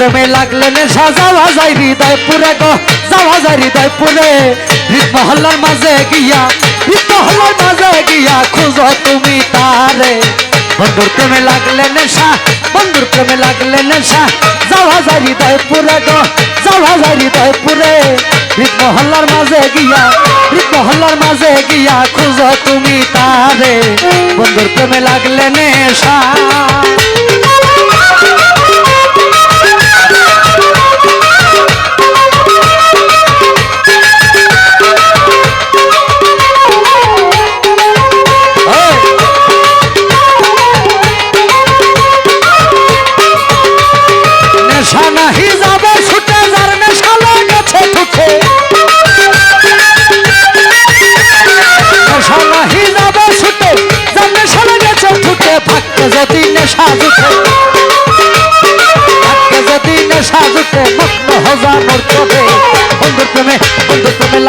প্রেমে লাগলে নেশা যাওয়া যায় হৃদয় পুরে গো যাওয়া হৃদয় পুরে মহল্লার মাঝে গিয়া হৃদ মহল্লার মাঝে গিয়া খুঁজো তুমি তারে। বন্ধুর প্রেমে লাগলে নেশা, বন্ধুর প্রেমে লাগলে নেশা যাওয়া যায় হৃদয় পুরে গো যাওয়া যায় হৃদয় পুরে মহল্লার মাঝে গিয়া হৃদ মহল্লার মাঝে গিয়া খুঁজো তুমি তারে। বন্ধুর প্রেমে লাগলে নেশা।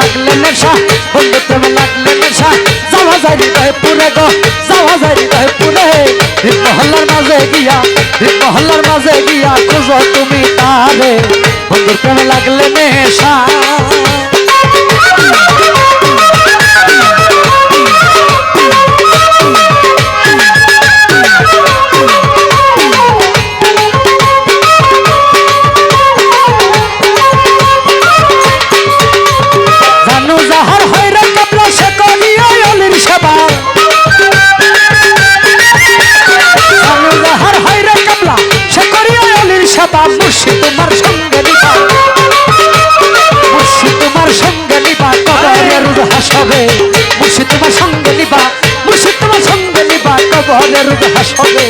বন্ধুর প্রেমে লাগলে নেশা বন্ধুর প্রেমে লাগলে নেশা যাওয়া যায় হৃদয় পুরে গো যাওয়া যায় হৃদয় পুরে হৃদ মহল্লার মাঝে গিয়া হৃদ মহল্লার মাঝে গিয়া খুঁজো তুমি তারে বন্ধুর প্রেমে লাগলে নেশা নিবা কবরের হাসবে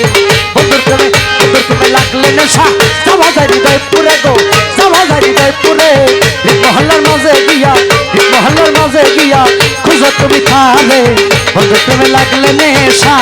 বন্ধুর প্রেমে বন্ধুর প্রেমে লাগলে নেশা। যাওয়া যায় হৃদয় পুরে গো যাওয়া যায় হৃদয় পুরে মহল্লার মাঝে গিয়া মহল্লার মাঝে গিয়া খুঁজো তুমি তাহলে বন্ধুর প্রেমে লাগলে নেশা।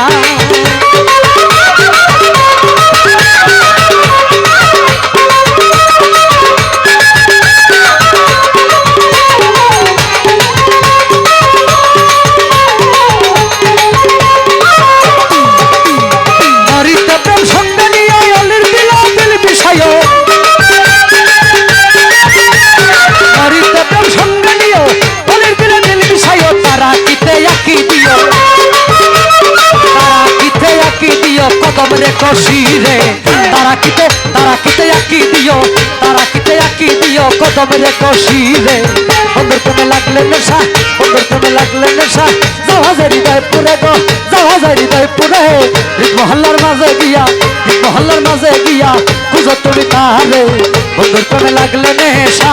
কদম রে তারা কিতে তারা কিতে একই দিও, তারা কিতে একই দিও, কদম রে কষি রে বন্ধুর প্রেমে লাগলে নেশা বন্ধুর প্রেমে লাগলে নেশা। জাহাজের হৃদয় পুরে গো জাহাজের হৃদয় পুরে। মহল্লার মাঝে গিয়া মহল্লার মাঝে গিয়া, খুঁজো তুমি তারে বন্ধুর প্রেমে লাগলে নেশা।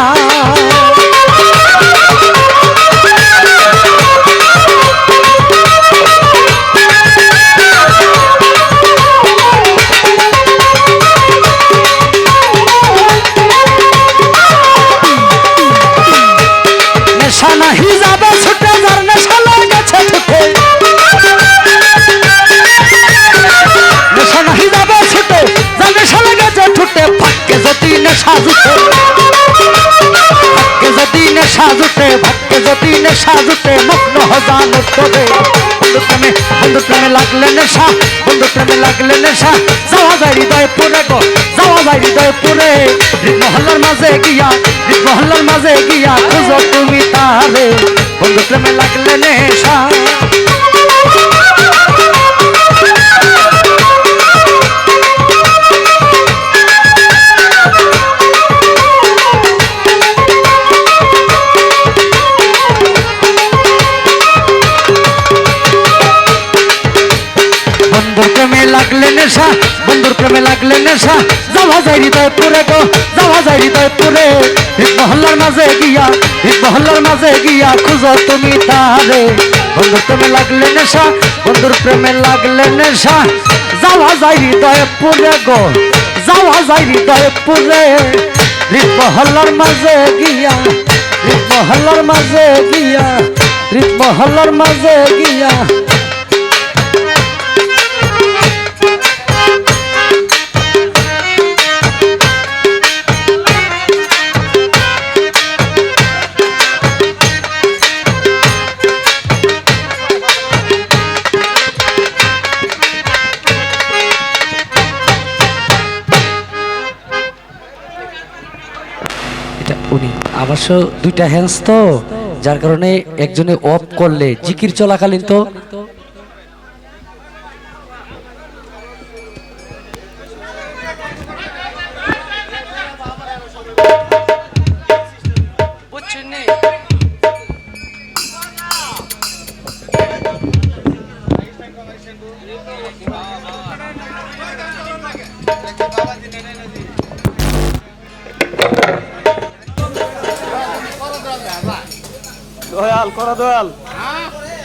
জুটে ভাগ্যে যদি জুটে, মগ্ন হজান উঠবে বন্ধু প্রেমে বন্ধু প্রেমে লাগলে নেশা, বন্ধু প্রেমে লাগলে নেশা। যাওয়া যায় হৃদয় পুরে গো, যাওয়া যায় হৃদয় পুরে মহল্লার মাঝে গিয়া মহল্লার মাঝে গিয়া খুঁজো তুমি তারে। বন্ধু প্রেমে লাগলে নেশা। লাগলে নেশা, যাওয়া যায় হৃদয় পুরে গো, যাওয়া যায় হৃদয় পুরে হৃদ মহল্লার মাঝে গিয়া হৃদ মহল্লার মাঝে গিয়া খুঁজো তুমি তারে বন্ধুর প্রেমে লাগলে নেশা, বন্ধুর প্রেমে লাগলে নেশা। যাওয়া যায় হৃদয় পুরে গো, যাওয়া যায় হৃদয় পুরে হৃদ মহল্লার মাঝে গিয়া হৃদ মহল্লার মাঝে গিয়া হৃদ মহল্লার মাঝে গিয়া অবশ্য দুইটা হ্যান্ডস তো যার কারণে একজনে অফ করলে জিকির চলাকালীন তো। দয়াল করা দয়াল। হয়ে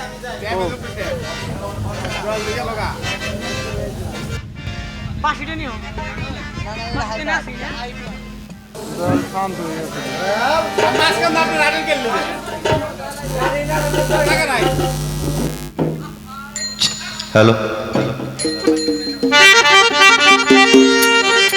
হ্যালো।